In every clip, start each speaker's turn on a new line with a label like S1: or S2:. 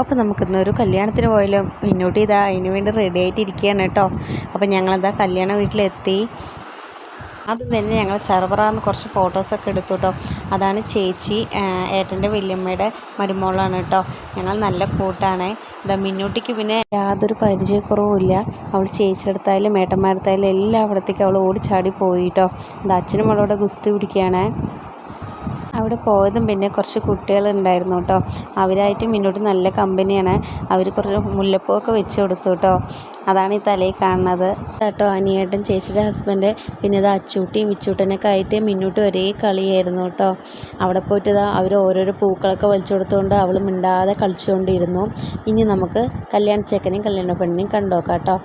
S1: അപ്പോൾ നമുക്കിന്നൊരു കല്യാണത്തിന് പോയാലോ? ഇന്നോട്ട് ഇതാ അതിന് വേണ്ടി റെഡി ആയിട്ടിരിക്കുകയാണ് കേട്ടോ. അപ്പോൾ ഞങ്ങളിതാ കല്യാണ വീട്ടിലെത്തി. ആദ്യം തന്നെ ഞങ്ങൾ ചെറുപറാന്ന് കുറച്ച് ഫോട്ടോസൊക്കെ എടുത്തു കേട്ടോ. അതാണ് ചേച്ചി ഏട്ടന്റെ വല്യമ്മയുടെ മരുമോളാണ് കേട്ടോ. ഞങ്ങൾ നല്ല കൂട്ടാണ്. ഇതാ മിന്നൂട്ടിക്ക് പിന്നെ യാതൊരു പരിചയക്കുറവുമില്ല അവൾ ചേച്ചിയെടുത്തായാലും ഏട്ടന്മാരെടുത്തായാലും എല്ലായിടത്തേക്കും അവൾ ഓടിച്ചാടി പോയി ഇത് അച്ഛനും അവളോട് ഗുസ്തി പിടിക്കുകയാണേ. അവിടെ പോയതും പിന്നെ കുറച്ച് കുട്ടികളുണ്ടായിരുന്നു കേട്ടോ. അവരായിട്ട് മുന്നോട്ട് നല്ല കമ്പനിയാണ്. അവർ കുറച്ച് മുല്ലപ്പൂവൊക്കെ വെച്ച് കൊടുത്തു കേട്ടോ. അതാണ് ഈ തലയിൽ കാണുന്നത്. കേട്ടോ അനിയേട്ടൻ ചേച്ചിയുടെ ഹസ്ബൻഡ് പിന്നെ ഇത് അച്ചൂട്ടിയും വിച്ചൂട്ടനൊക്കെ ആയിട്ട് മുന്നോട്ട് ഒരേ കളിയായിരുന്നു കേട്ടോ. അവിടെ പോയിട്ട് ഇതാ അവർ ഓരോരോ പൂക്കളൊക്കെ വലിച്ചു കൊടുത്തുകൊണ്ട് അവൾ മിണ്ടാതെ കളിച്ചുകൊണ്ടിരുന്നു. ഇനി നമുക്ക് കല്യാണ ചെക്കനെയും കല്യാണ പെണ്ണിനെയും കണ്ടോക്കാം കേട്ടോ.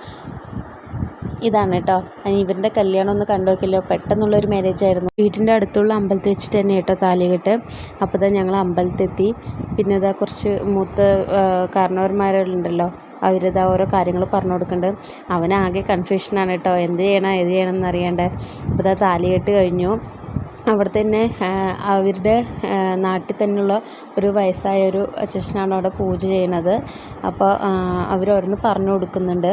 S1: ഇതാണ് കേട്ടോ ഇവരുടെ കല്യാണം ഒന്ന് കണ്ടു പെട്ടെന്നുള്ള ഒരു മാരേജ് ആയിരുന്നു. വീട്ടിന്റെ അടുത്തുള്ള അമ്പലത്തിൽ വെച്ചിട്ട് തന്നെ കേട്ടോ. താലികെട്ട് അപ്പോൾ തന്നെ ഞങ്ങൾ അമ്പലത്തെത്തി പിന്നെ ഇതാ കുറച്ച് മൂത്ത കാരണവന്മാരുണ്ടല്ലോ. അവരിതാ ഓരോ കാര്യങ്ങൾ പറഞ്ഞു കൊടുക്കുന്നുണ്ട് അവനാകെ കൺഫ്യൂഷനാണ് കേട്ടോ എന്ത് ചെയ്യണം ഏത് ചെയ്യണം എന്നറിയാണ്ട്. അപ്പോൾ ഇതാ താലികെട്ട് കഴിഞ്ഞു. അവിടെ തന്നെ അവരുടെ നാട്ടിൽ തന്നെയുള്ള ഒരു വയസ്സായ ഒരു അച്ഛനാണ് അവിടെ പൂജ ചെയ്യണത്. അപ്പോൾ അവരോരോന്ന് പറഞ്ഞു കൊടുക്കുന്നുണ്ട്.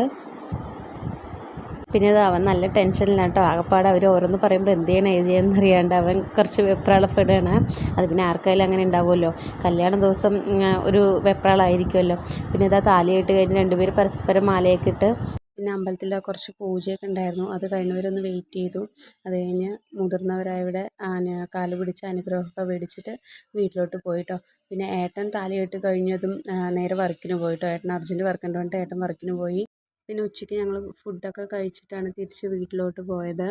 S1: പിന്നെ അത് അവൻ നല്ല ടെൻഷനിലാണ് കേട്ടോ. ആകപ്പാട് അവർ ഓരോന്ന് പറയുമ്പോൾ എന്ത് ചെയ്യണം ഏത് ചെയ്യണം എന്നറിയാണ്ട് അവൻ കുറച്ച് വെപ്രാളപ്പെടുകയാണ്. അത് പിന്നെ ആർക്കായാലും അങ്ങനെ ഉണ്ടാവുമല്ലോ. കല്യാണ ദിവസം ഒരു വെപ്രാളായിരിക്കുമല്ലോ. പിന്നെ ഇതാ താലിയിട്ട് കഴിഞ്ഞ് രണ്ടുപേരും പരസ്പരം മാലയൊക്കെ ഇട്ട് പിന്നെ അമ്പലത്തിൽ കുറച്ച് പൂജയൊക്കെ ഉണ്ടായിരുന്നു. അത് കഴിഞ്ഞവരൊന്ന് വെയിറ്റ് ചെയ്തു. അത് കഴിഞ്ഞ് മുതിർന്നവരായവിടെ കാൽ പിടിച്ച് അനുഗ്രഹമൊക്കെ മേടിച്ചിട്ട് വീട്ടിലോട്ട് പോയിട്ടോ. പിന്നെ ഏട്ടൻ താലിയിട്ട് കഴിഞ്ഞതും നേരെ വർക്കിന് പോയിട്ടോ. ഏട്ടൻ അർജന്റ് വർക്ക് ഉണ്ടോണ്ട് ഏട്ടൻ വർക്കിന് പോയി. പിന്നെ ഉച്ചയ്ക്ക് ഞങ്ങൾ ഫുഡൊക്കെ കഴിച്ചിട്ടാണ് തിരിച്ച് വീട്ടിലോട്ട് പോയത്.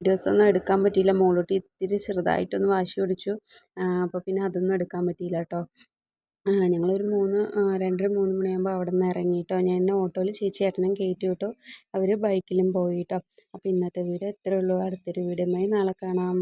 S1: വീഡിയോസൊന്നും എടുക്കാൻ പറ്റിയില്ല. മോളോട്ട് ഇത്തിരി ചെറുതായിട്ടൊന്ന് വാശി പിടിച്ചു. അപ്പോൾ പിന്നെ അതൊന്നും എടുക്കാൻ പറ്റിയില്ല കേട്ടോ ഞങ്ങളൊരു മൂന്ന് രണ്ടര മൂന്ന് മണിയാകുമ്പോൾ അവിടെ നിന്ന് ഇറങ്ങി കേട്ടോ ഞാൻ ഓട്ടോയിൽ ചേച്ചി ഏട്ടനും കയറ്റി വിട്ടു. അവർ ബൈക്കിലും പോയി കേട്ടോ അപ്പോൾ ഇന്നത്തെ വീഡിയോ ഇത്രയേ ഉള്ളൂ. അടുത്തൊരു വീഡിയോയുമായി നാളെ കാണാം.